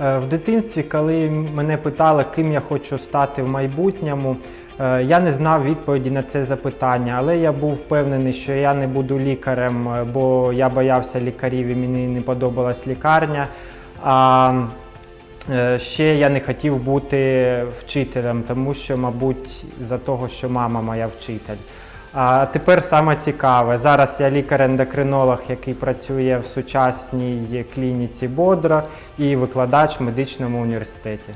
Е, В дитинстві, коли мене питали, ким я хочу стати в майбутньому, е, я не знав відповіді на це запитання, але я був впевнений, що я не буду лікарем, е, бо я боявся лікарів і мені не подобалась лікарня. А ще я не хотів бути вчителем, тому що, мабуть, за того, що мама моя вчитель. А тепер саме цікаве. Зараз я лікар-ендокринолог, який працює в сучасній клініці Бодро і викладач в медичному університеті.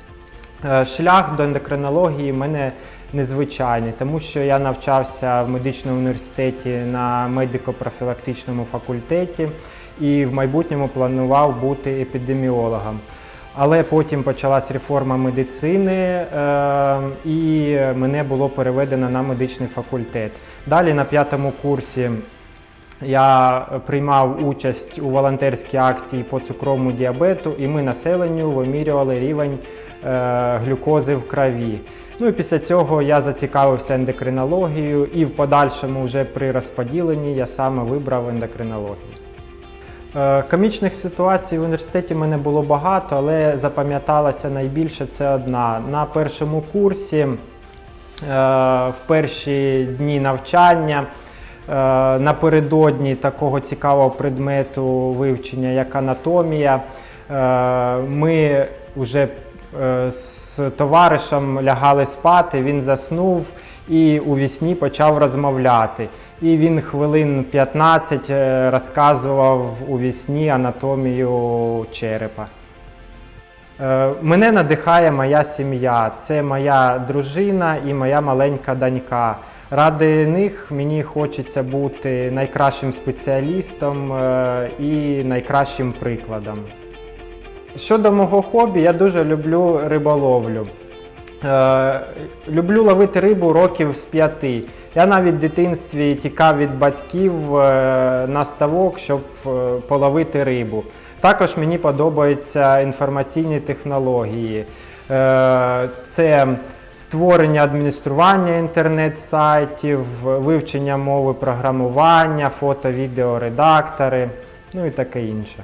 Е, Шлях до ендокринології в мене незвичайний, тому що я навчався в медичному університеті на медико-профілактичному факультеті і в майбутньому планував бути епідеміологом. Але потім почалась реформа медицини, е, і мене було переведено на медичний факультет. Далі на п'ятому курсі я приймав участь у волонтерській акції по цукровому діабету, і ми населенню вимірювали рівень е, глюкози в крові. Ну і після цього я зацікавився ендокринологією, і в подальшому, вже при розподіленні, я саме вибрав ендокринологію. Е, Комічних ситуацій в університеті мене було багато, але запам'яталася найбільше це одна. На першому курсі, е, в перші дні навчання, е, напередодні такого цікавого предмету вивчення, як анатомія, ми вже з товаришем лягали спати, він заснув і у вісні почав розмовляти. І він хвилин 15 е, розказував у вісні анатомію черепа. Е, Мене надихає моя сім'я. Це моя дружина і моя маленька донька. Ради них мені хочеться бути найкращим спеціалістом е, і найкращим прикладом. Щодо мого хобі, я дуже люблю риболовлю. Е, люблю ловити рибу років з п'яти. Я навіть в дитинстві тікав від батьків е, на ставок, щоб е, половити рибу. Також мені подобаються інформаційні технології. Це створення адміністрування інтернет-сайтів, вивчення мови програмування, фото-відеоредактори, ну і таке інше.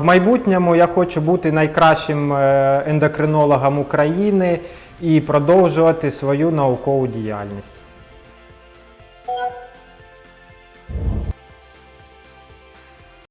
В майбутньому я хочу бути найкращим е, ендокринологом України і продовжувати свою наукову діяльність.